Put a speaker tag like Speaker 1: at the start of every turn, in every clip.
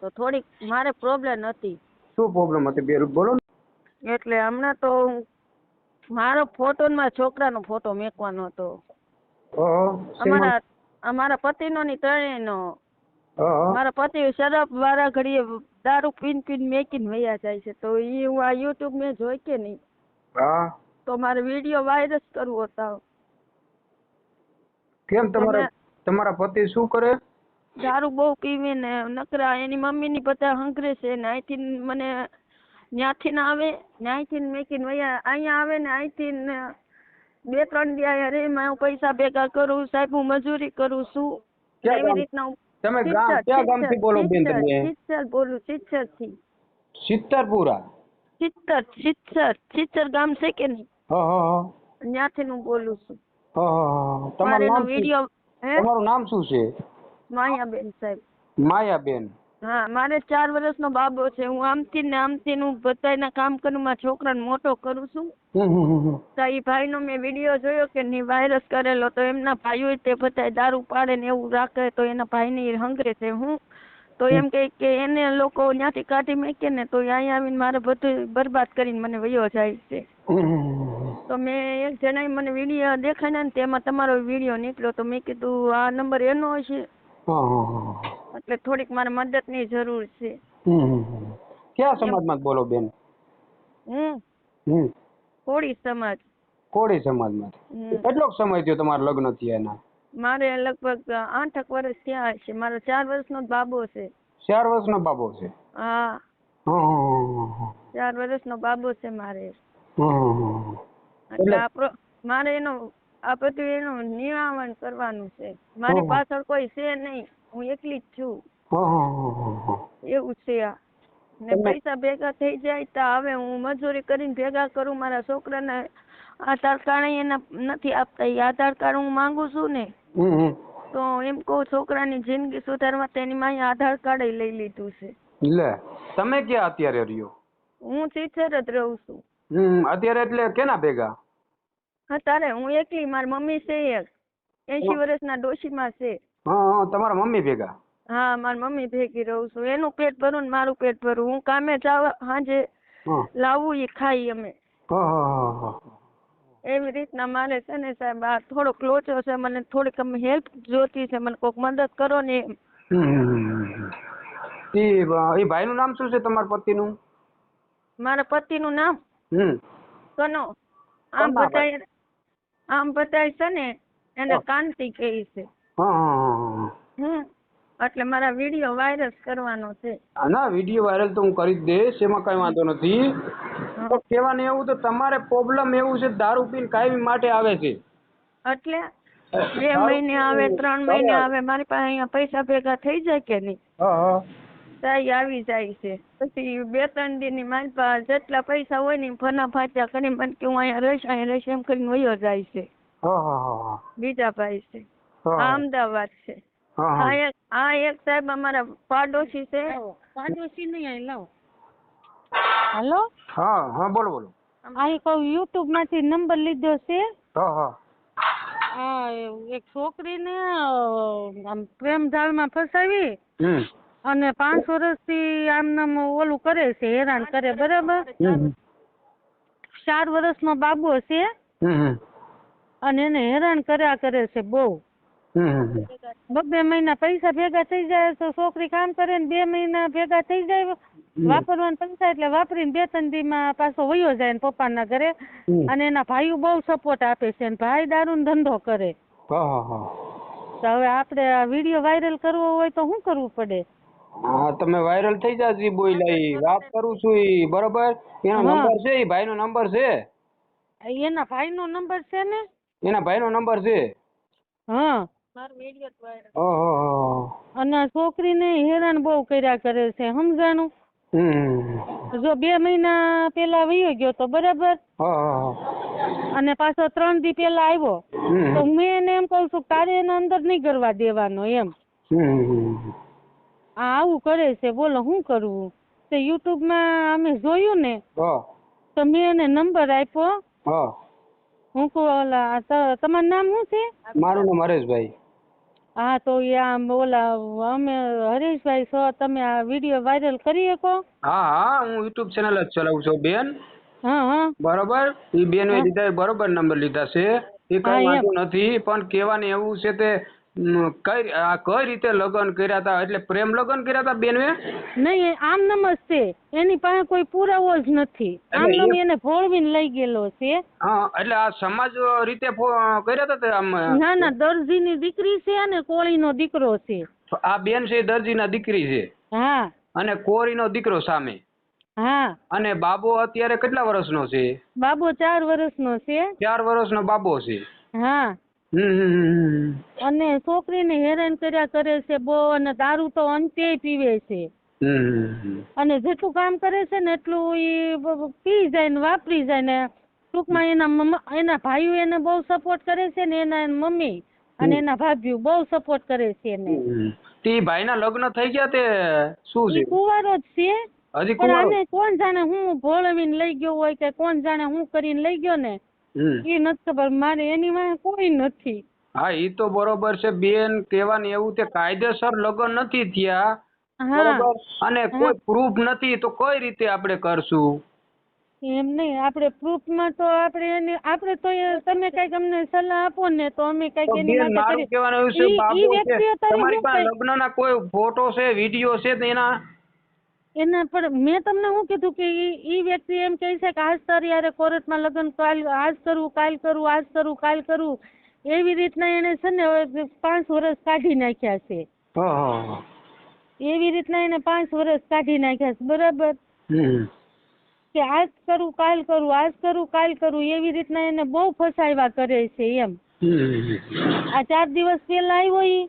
Speaker 1: તો થોડીક મારે પ્રોબ્લેમ હતી.
Speaker 2: શું પ્રોબ્લેમ હતી બે બોલો
Speaker 1: એટલે હમણાં તો મારો ફોટો ને મારા છોકરાનો ફોટો મેકવાનો હતો. અમારા અમારા પતિનો ની ત્રણેયનો. મારા પતિ શરાબ વાળા ઘડીએ દારૂ પીન પીન મેકીને વયા જાય છે. તો એ હું આ યુટ્યુબ મેં જોઈ કે નહીં તો મારે વીડિયો વાયરસ કરવો હતો.
Speaker 2: કેમ તમારા
Speaker 1: તમે-
Speaker 2: તમારા પતિ શું કરે?
Speaker 1: દારૂ બહુ પીવે ને નકરા એની મમ્મીની બધા હંગરે છે ને અહીંથી મને ન્યાથી ને આવે ન્યાથી મેકીને વયા અહીંયા આવે ને અહીંથી ને બે ત્રણ દી આયા રે હું પૈસા ભેગા કરું સાહેબ હું મજૂરી કરું છું. એવી રીતના
Speaker 2: તમે ગામ ક્યાં ગામથી બોલો બેન તમે?
Speaker 1: સિત્સર બોલું સિત્સરથી.
Speaker 2: સિત્તરપુરા?
Speaker 1: સિત્તર સિત્સર સિત્સર ગામ છે કે નહીં?
Speaker 2: હા હા હા.
Speaker 1: ત્યાંથી હું બોલું છું.
Speaker 2: હા, હા, હા. તમારું નામ
Speaker 1: વિડિયો
Speaker 2: તમારું નામ શું છે?
Speaker 1: માયાબેન સાહેબ
Speaker 2: માયાબેન
Speaker 1: હા મારે ચાર વર્ષનો બાબો છે હું આમથી ને આમથી હું બધાયના કામ કરું મારા છોકરાને મોટો કરું છું. તો એ ભાઈનો મેં વીડિયો જોયો કે નહીં વાયરસ કરેલો તો એમના ભાઈઓ તે બધાય દારૂ પાડે ને એવું રાખે તો એના ભાઈને હંગરે છે હું તો એમ કહે કે એને લોકો ત્યાંથી કાઢી મૂકે ને તો અહીંયા આવીને મારે બધું બરબાદ કરીને મને વયો જાય છે. તો મેં એક જણાએ મને વીડિયો દેખાડ્યા ને તેમાં તમારો વીડિયો નીકળ્યો તો મેં કીધું આ નંબર એનો હશે. એટલે થોડીક મારે મદદની જરૂર છે.
Speaker 2: કયા સમાજમાં બોલો બેન?
Speaker 1: હું? કોળી સમાજ.
Speaker 2: કોળી સમાજમાં. કેટલોક સમય થયો તમારા લગ્ન થયા એના?
Speaker 1: મારે લગભગ આઠક વર્ષ થયા હશે. મારો ચાર વર્ષનો બાબો છે.
Speaker 2: ચાર વર્ષનો બાબો છે?
Speaker 1: હા. ચાર વર્ષનો બાબો છે મારે. એટલે મારે એનો આ બધું એનું નિવારણ કરવાનું છે. મારી પાછળ કોઈ છે નહીં. હું એકલી જ છું. એવું છે આ. ને પૈસા ભેગા થઈ જાય તો હવે હું મજૂરી કરીને ભેગા કરું મારા છોકરાને. આધાર કાર્ડ એના નથી આપતા. એ આધાર કાર્ડ હું માંગુ છું ને. તો એમ કહું છોકરાની જિંદગી સુધારવા તેની માએ આધાર કાર્ડ લઈ લીધું છે.
Speaker 2: લે તમે ક્યાં અત્યારે રહ્યો?
Speaker 1: હું સિત્સર જ રહું છું.
Speaker 2: અત્યારે એટલે કેના ભેગા?
Speaker 1: અત્યારે હું એકલી મારી મમ્મી છે એક. એસી વર્ષના ડોશીમાં છે.
Speaker 2: હા હા તમારા મમ્મી ભેગા?
Speaker 1: હા મારી મમ્મી ભેગી રહું છું. એનું પેટ ભરું ને મારું પેટ ભરું. હું કામે જાવ સાંજે લાવું એ ખાઈ અમે. એવી રીતના મારે છે ને સાહેબ આ થોડોક લોચો છે મને થોડીક અમે હેલ્પ જોતી છે મને કોઈક મદદ કરો ને એમ.
Speaker 2: ઈ ભાઈનું નામ શું છે તમારા પતિનું?
Speaker 1: મારા પતિનું નામ?
Speaker 2: હમ.
Speaker 1: કનો? આમ
Speaker 2: કનોભાઈ.
Speaker 1: આમ બધાય છે ને એને કાંતિ કહે છે. હમ એટલે મારા વીડિયો વાયરસ કરવાનો છે.
Speaker 2: ના વીડિયો વાયરલ તો હું કરી જ દઈશ એમાં કઈ વાંધો નથી. તો કહેવાનું એવું તો તમારે પ્રોબ્લેમ એવું છે દારૂ પીને કાયમી માટે આવે છે.
Speaker 1: એટલે બે મહિને આવે ત્રણ મહિને આવે મારી પાસે અહીંયા પૈસા ભેગા થઈ જાય કે નહીં? તાઈ આવી જાય છે. પછી બે ત્રણ દિનની મારી પાસે જેટલા પૈસા હોય ને ફના ફાટ્યા કરી મને કે હું અહીંયા રહીશ અહીંયા રહીશ એમ કરીને વયો જાય છે. બીજા ભાઈ છે. આ અમદાવાદ છે. આ એક આ એક સાહેબ અમારા પાડોશી છે. પાડોશી નહીં અહીં લાવો.
Speaker 3: હેલો?
Speaker 2: હા હા બોલો બોલો.
Speaker 3: અહીં કહું યુટ્યુબમાંથી નંબર લીધો છે.
Speaker 2: હા હા.
Speaker 3: આ એક છોકરીને ને આમ પ્રેમ જાળમાં ફસાવી અને પાંચ વર્ષથી આમ નામ ઓલું કરે છે હેરાન કરે બરાબર? ચાર વર્ષનો બાબો છે અને એને હેરાન કર્યા કરે છે બહુ.
Speaker 2: હમ હમ
Speaker 3: મહિના પૈસા ભેગા થઈ જાય તો છોકરી કામ કરે ને બે મહિના ભેગા થઈ જાય વાપરવાના પૈસા એટલે વાપરીને બે ત્રણ દીમાં પાછો વયો જાય ને પપ્પાના ઘરે. અને એના ભાઈઓ બહુ સપોર્ટ આપે છે અને ભાઈ દારૂ ધંધો કરે. તો હવે આપણે આ વીડિયો વાયરલ કરવો હોય તો શું કરવું પડે?
Speaker 2: હા તમે વાયરલ થઈ જાજી બોયલા ઈ. વાત કરું છું ઈ. બરોબર? એનો
Speaker 3: હા.
Speaker 2: નંબર છે ઈ ભાઈનો નંબર છે?
Speaker 3: એના ભાઈનો નંબર છે ને?
Speaker 2: એના ભાઈનો નંબર છે?
Speaker 3: હા.
Speaker 2: ઓહો
Speaker 3: અને આ છોકરીને હેરાન બહુ કર્યા કરે છે સમજાણું?
Speaker 2: હમ.
Speaker 3: જો બે મહિના પેલા વયો ગયો તો બરાબર?
Speaker 2: હા હા
Speaker 3: અને પાછો ત્રણ દી પેલા આવ્યો.
Speaker 2: હમ.
Speaker 3: તો મેં એને એમ કહું છું કે તારે એને અંદર નહીં કરવા દેવાનો એમ.
Speaker 2: હમ.
Speaker 3: આવું કરે છે બોલો શું કરવું તે યુટ્યુબમાં અમે જોયું ને તો મેં એને નંબર આપ્યો.
Speaker 2: હું.
Speaker 3: કહું ઓલા તમારું નામ શું છે?
Speaker 2: મારું નામ હરેશભાઈ.
Speaker 3: હા તો એ આમ ઓલા અમે હરેશભાઈ છો તમે આ વીડિયો વાયરલ કરી શકો?
Speaker 2: હા હા હું યુટ્યુબ ચેનલ જ ચલાવું છું બેન.
Speaker 3: હા હા.
Speaker 2: બરોબર? એ બેન. લીધા બરોબર નંબર લીધા છે. એ કઈ વાંધો નથી પણ કેવાની એવું છે તે કઈ આ કઈ રીતે લગ્ન કર્યા હતા એટલે પ્રેમ લગ્ન કર્યા હતા બેનવે?
Speaker 3: નહીં આમ નમસ્તે એની પાસે કોઈ પુરાવો જ નથી. આમ નમ એને ભોળવીને લઈ ગયેલો છે.
Speaker 2: હા એટલે આ સમાજ રીતે કર્યા હતા આમ
Speaker 3: ના ના દરજીની દીકરી છે અને કોળીનો દીકરો છે.
Speaker 2: આ બેન છે દરજીના દીકરી છે?
Speaker 3: હા.
Speaker 2: અને કોરીનો દીકરો સામે?
Speaker 3: હા.
Speaker 2: અને બાબો અત્યારે કેટલા વર્ષનો છે?
Speaker 3: બાબો ચાર વર્ષનો છે.
Speaker 2: ચાર વર્ષનો બાબો છે.
Speaker 3: હા. અને છોકરીને હેરાન કર્યા કરે છે બહુ અને દારૂ તો અંતે પીવે છે. અને જેટલું કામ કરે છે ને એટલું ઈ પી જાય ને વાપરી જાય ને ટૂંકમાં એના એના ભાઈઓ એને બહુ સપોર્ટ કરે છે ને એના મમ્મી અને એના ભાભીઓ બહુ સપોર્ટ કરે છે એને.
Speaker 2: તે ભાઈના લગ્ન થઈ ગયા તે શું છે
Speaker 3: કુવારો જ છે
Speaker 2: હજી
Speaker 3: કોણ જાણે હું ભોળવીને લઈ ગયો હોય કે કોણ જાણે હું કરીને લઈ ગયો ને. એ નથી ખબર મારે એની વાંહે કોઈ નથી.
Speaker 2: હા એ તો બરોબર છે બેન કહેવાની એવું તે કાયદેસર લગ્ન નથી થયા. બરોબર? અને કોઈ પ્રૂફ નથી તો કઈ રીતે આપણે કરશું?
Speaker 3: એમ નહીં આપણે પ્રૂફમાં તો આપણે એને આપણે તો તમે કંઈક અમને સલાહ આપો ને તો અમે કંઈક એની માટે
Speaker 2: મારું
Speaker 3: કરી
Speaker 2: કહેવાનું છે
Speaker 3: ઈ- ઈ
Speaker 2: બાબો છે
Speaker 3: વ્યક્તિ અત્યારે
Speaker 2: તમારી પાસે લગ્નના કોઈ ફોટો છે વીડિયો છે તો એના
Speaker 3: એના પણ મેં તમને શું કીધું કે એ ઈ વ્યક્તિ એમ કહે છે કે આજ તારી યારે કોર્ટમાં લગ્ન કાલ આજ કરું કાલ કરવું આજ કરવું કાલ કરવું એવી રીતના એને છે ને હવે પાંચ વર્ષ કાઢી નાખ્યા છે. એવી રીતના એને પાંચ વર્ષ કાઢી નાખ્યા છે. બરાબર? કે આજ કરું કાલ કરું આજ કરું કાલ કરું એવી રીતના એને બહુ ફસાવ્યા કરે છે એમ. આ ચાર દિવસ પહેલા આવ્યો તે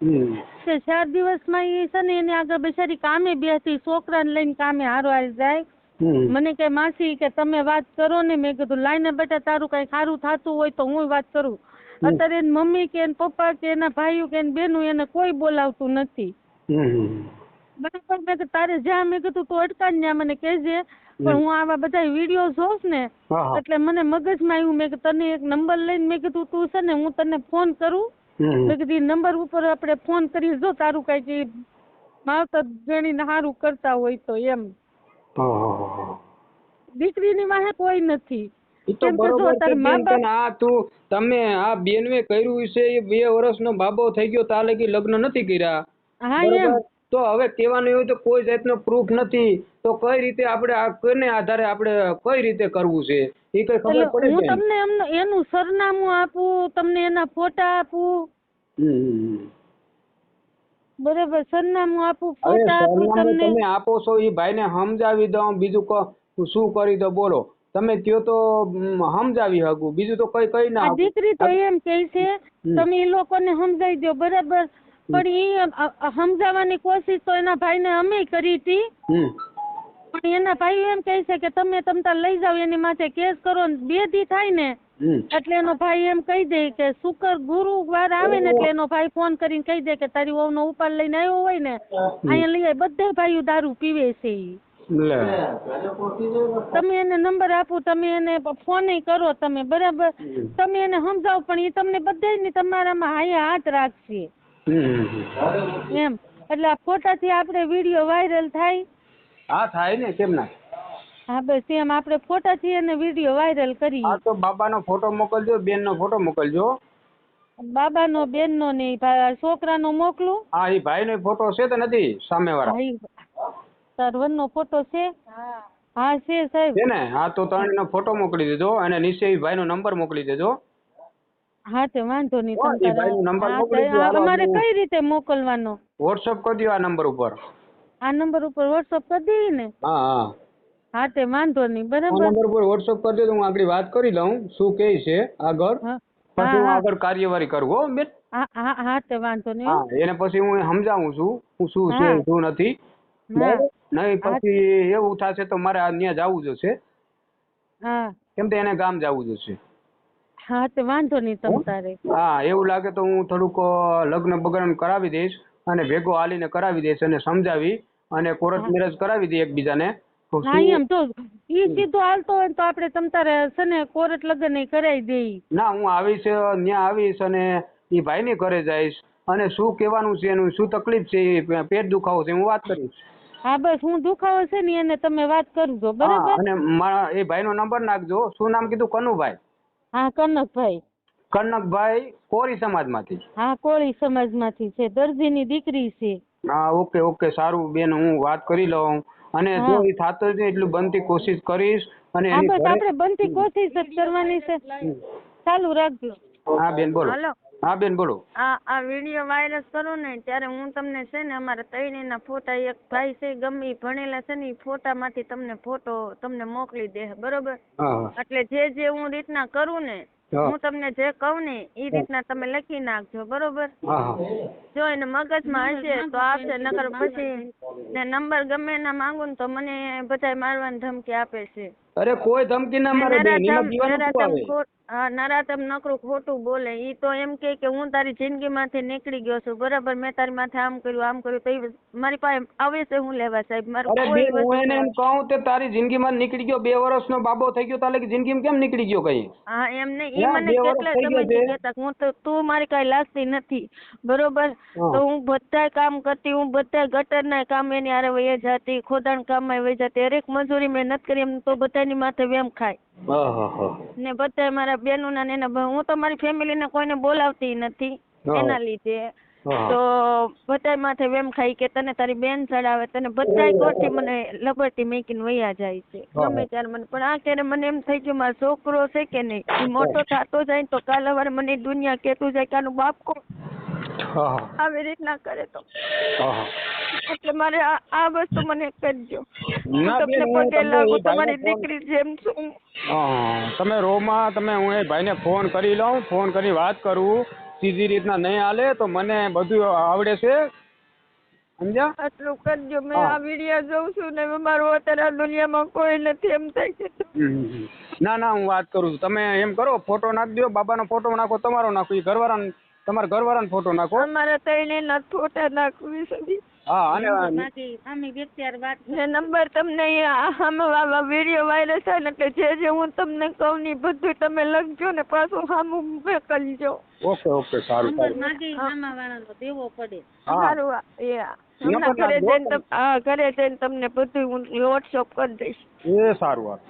Speaker 3: ચાર દિવસમાં એ છે ને એની આગળ બિચારી કામે બેસી છોકરાને લઈને કામે હારવાર જાય. મને કે માસી કે તમે વાત કરો ને. મેં કીધું લાઈને બેટા તારું કઈ સારું થતું હોય તો હું વાત કરું. અત્યારે એની મમ્મી કે એના પપ્પા કે એના ભાઈઓ કે એની બેનું એને કોઈ બોલાવતું નથી. બરાબર? મેં કે તારે જ્યાં મેં કીધું તું અટકાજ ને ત્યાં મને કહેજે. પણ હું આવા બધા વીડિયો જોઉં ને એટલે મને મગજમાં આવ્યું મેં કે તને એક નંબર લઈને મેં કીધું તું છે ને હું તને ફોન કરું મેં કીધી નંબર ઉપર આપણે ફોન કરી જો તારું કઈ માવતર ગણીને સારું કરતા હોય તો એમ. દીકરીની વાહે કોઈ નથી.
Speaker 2: તો
Speaker 3: કેમ
Speaker 2: બરોબર છે આ તું તમે આ બેનવે કર્યું છે એ બે વર્ષનો બાબો થઈ ગયો તાલે કે લગ્ન નથી કર્યા?
Speaker 3: હા એમ.
Speaker 2: તો હવે કહેવાનું એવું તો કોઈ જાતનો પ્રૂફ નથી. તો કઈ રીતે આપણે આ કોને આધારે આપણે કઈ રીતે કરવું છે? એ કઈ ખબર પડે
Speaker 3: હું તમને એનું સરનામું આપું તમને એના ફોટા આપું. બરાબર સરનામું આપું ફોટા આપું તમને.
Speaker 2: તમે આપો છો એ ભાઈને સમજાવી દઉં બીજું કો શું કરી દો બોલો. તમે કયો તો સમજાવી શકું બીજું તો કઈ કઈ ના
Speaker 3: દીકરી તો એમ કહે છે તમે એ લોકોને સમજાવી દો બરાબર? પણ એ સમજાવવાની કોશિશ તો એના ભાઈને અમે કરી હતી. પણ એના ભાઈ એમ કહે છે કે તમે તમતા લઈ જાઓ એની માથે કેસ કરો ને બે દી થાય ને એટલે એનો ભાઈ એમ કહી દે કે શુક્ર ગુરુવાર આવે ને એટલે એનો ભાઈ ફોન કરીને કહી દે કે તારી વહુનો ઉપાડ લઈને આવ્યો હોય ને અહીંયા લઈ બધે ભાઈઓ દારૂ પીવે છે તમે એને નંબર આપો તમે એને ફોન કરો તમે બરાબર. તમે એને સમજાવો પણ એ તમને બધા તમારામાં હાય હાથ રાખશે. એમ. એટલે આ ફોટાથી આપણે વીડિયો વાયરલ થાય.
Speaker 2: હા થાય ને કેમ ના?
Speaker 3: હા બસ એમ. આપણે ફોટાથી અને વીડિયો વાયરલ કરીએ.
Speaker 2: હા તો બાબાનો ફોટો મોકલજો બેનનો ફોટો મોકલજો.
Speaker 3: બાબાનો બેનનો ને છોકરા છોકરાનો મોકલું.
Speaker 2: હા એ ભાઈનો ફોટો છે તો નથી સામેવાળા
Speaker 3: વાળા તાર વનનો ફોટો છે? હા. છે સાહેબ.
Speaker 2: છે ને? હા તો ત્રણનો ફોટો મોકલી દેજો અને નીચે એ ભાઈનો નંબર મોકલી દેજો.
Speaker 3: હા તે વાંધો નહીં તમ અમારે કઈ રીતે મોકલવાનો?
Speaker 2: વોટ્સઅપ કરી દો આ નંબર ઉપર.
Speaker 3: આ નંબર ઉપર વોટ્સઅપ કરી દઈએ ને?
Speaker 2: હા હા.
Speaker 3: હા તે વાંધો નહીં બરાબર.
Speaker 2: નંબર ઉપર વોટ્સઅપ કરી દો હું આગળ વાત કરી લઉં શું કહે છે આગળ. પછી હું આગળ કાર્યવાહી કરું હો બેન.
Speaker 3: હા હા તે વાંધો નહીં હા.
Speaker 2: એને પછી હું સમજાવું છું હું શું છે શું નથી. નહીં પછી એવું થશે તો મારે આ ત્યાં જવું જશે
Speaker 3: હા.
Speaker 2: કેમ કે એને ગામ જવું જશે
Speaker 3: હા તો વાંધો નહીં તમ તારે.
Speaker 2: હા એવું લાગે તો હું થોડુંક લગ્ન બગ્ન કરાવી દઈશ અને ભેગો હાલીને કરાવી દઈશ અને સમજાવી અને કોર્ટ મેરેજ કરાવી દઈએ એકબીજાને.
Speaker 3: હા એમ તો ઈ સીધો હાલતો હોય તો આપણે તમ તારે છે ને કોર્ટ લગન એ કરાવી દઈ
Speaker 2: ના હું આવીશ ત્યાં આવીશ અને એ ભાઈની ઘરે જઈશ. અને શું કહેવાનું છે એનું શું તકલીફ છે પેટ દુખાવો છે હું વાત કરીશ.
Speaker 3: હા બસ હું દુખાવો છે ને એને તમે વાત કરજો બરાબર?
Speaker 2: અને એ ભાઈનો નંબર નાખજો. શું નામ કીધું? કનુભાઈ.
Speaker 3: હા કનકભાઈ.
Speaker 2: કનકભાઈ કોરી સમાજમાંથી?
Speaker 3: હા કોળી સમાજમાંથી છે. દરજીની દીકરી છે.
Speaker 2: હા ઓકે ઓકે સારું બેન હું વાત કરી લઉં. અને
Speaker 3: હા.
Speaker 2: જો એ થતું જ એટલું બનતી કોશિશ કરીશ. અને
Speaker 3: હા બસ આપણે બનતી કોશિશ જ કરવાની છે. ચાલુ રાખજો.
Speaker 2: હા બેન બોલો.
Speaker 1: હાલો.
Speaker 2: હા બેન બોલો.
Speaker 1: આ આ વીડિયો વાયરસ કરો ને ત્યારે હું તમને છે ને અમારા ત્રણેયના ફોટા એક ભાઈ છે ગમે ઈ ભણેલા છે ને ઈ ફોટામાંથી તમને ફોટો તમને મોકલી દે બરોબર?
Speaker 2: હા
Speaker 1: એટલે જે જે હું રીતના કરું ને
Speaker 2: હા.
Speaker 1: હું તમને જે કહું ને એ રીતના તમે લખી નાખજો બરોબર?
Speaker 2: હા હા.
Speaker 1: જો એને મગજમાં હશે તો આપશે નકર પછી ને નંબર ગમે એના માંગુ ને તો મને બધાય મારવાની ધમકી આપે છે.
Speaker 2: અરે કોઈ ધમકી ના મારે બેન એમાં જીવાનું શું આવે?
Speaker 1: ખોટ- હા નરાધમ નકરું ખોટું બોલે. એ તો એમ કે કે હું તારી જિંદગીમાંથી નીકળી ગયો છું. બરાબર મેં તારી માથે આમ કર્યું આમ કર્યું. તો મારી પાસે આવે છે હું લેવા સાહેબ? મારું
Speaker 2: અરે બેન હું એને એમ કહું તે તારી જિંદગીમાં નીકળી ગયો. બે વર્ષનો બાબો થઈ ગયો તારે જિંદગીમાં કેમ નીકળી ગયો કઈ?
Speaker 1: હા એમ નહીં. ઈ
Speaker 2: ના,
Speaker 1: મને
Speaker 2: બે વર્ષ
Speaker 1: કેટલા
Speaker 2: થઈ ગયા
Speaker 1: સમયથી
Speaker 2: છે.
Speaker 1: કહેતા કે હું તો તું મારી કાંઈ લાગતી નથી. બરોબર?
Speaker 2: હા.
Speaker 1: તો હું બધાય કામ કરતી હું બધા ગટરના કામ એની હારે વહી જતી ખોદાણ કામમાં વહી જતી. હરેક મજૂરી મેં નથી કરી એમ તો બધાની માથે વેમ ખાય. ને બધા મારા બહેનોના ને એના હું તો મારી ફેમિલી ને કોઈને બોલાવતી નથી એના લીધે. તો બધા માથે વેમ ખાઈ કે તને તારી બેન ચડાવે તને બધાય કોઠી મને લબડતી મેકીને વયા જાય છે. ગમે ત્યારે મને પણ આ ક્યારે મને એમ થઈ ગયું મારો છોકરો છે કે નહીં? મોટો થતો જાય તો કાલ સવારે મને દુનિયા કેતું જાય કે આનું બાપ કોણ? આવી રીતના કરે તો. એટલે મારે આ વસ્તુ મને કરજો. તમને પગે લાગુ તમારી દીકરી જેમ છું.
Speaker 2: તમે રોમાં તમે હું એ ભાઈને ફોન કરી લઉં ફોન કરી વાત કરું. સીધી રીતના નહીં હાલે તો મને બધું આવડે છે. સમજ્યા?
Speaker 1: આટલું કરજો. મેં આ વીડિયો જોઉં છું ને મારો અત્યારે આ દુનિયામાં કોઈ નથી એમ થાય
Speaker 2: ના ના હું વાત કરું છું. તમે એમ કરો ફોટો નાખી દો બાબાનો ફોટો નાખો તમારો નાખો એ ઘરવાળાનો તમારા ઘરવાળાનો ફોટો નાખો.
Speaker 1: અમારા ત્રણે ના ફોટા નાખવી સદી
Speaker 2: હા અને
Speaker 3: બાકી આમી વ્યક્તિ હારે વાત
Speaker 1: ને નંબર તમને આમાં વીડિયો વાયરલ થાય ને એટલે જે જે હું તમને કહું ને બધું તમે લખજો ને પાછું સામું મોકલજો
Speaker 2: ઓકે ઓકે સારું સારું.
Speaker 3: માગી સામા વાળાનો દેવો પડે.
Speaker 1: સારું ઘરે જઈને ઘરે જઈને તમને બધું હું વોટ્સઅપ કરી દઈશ.
Speaker 2: એ સારું વાત.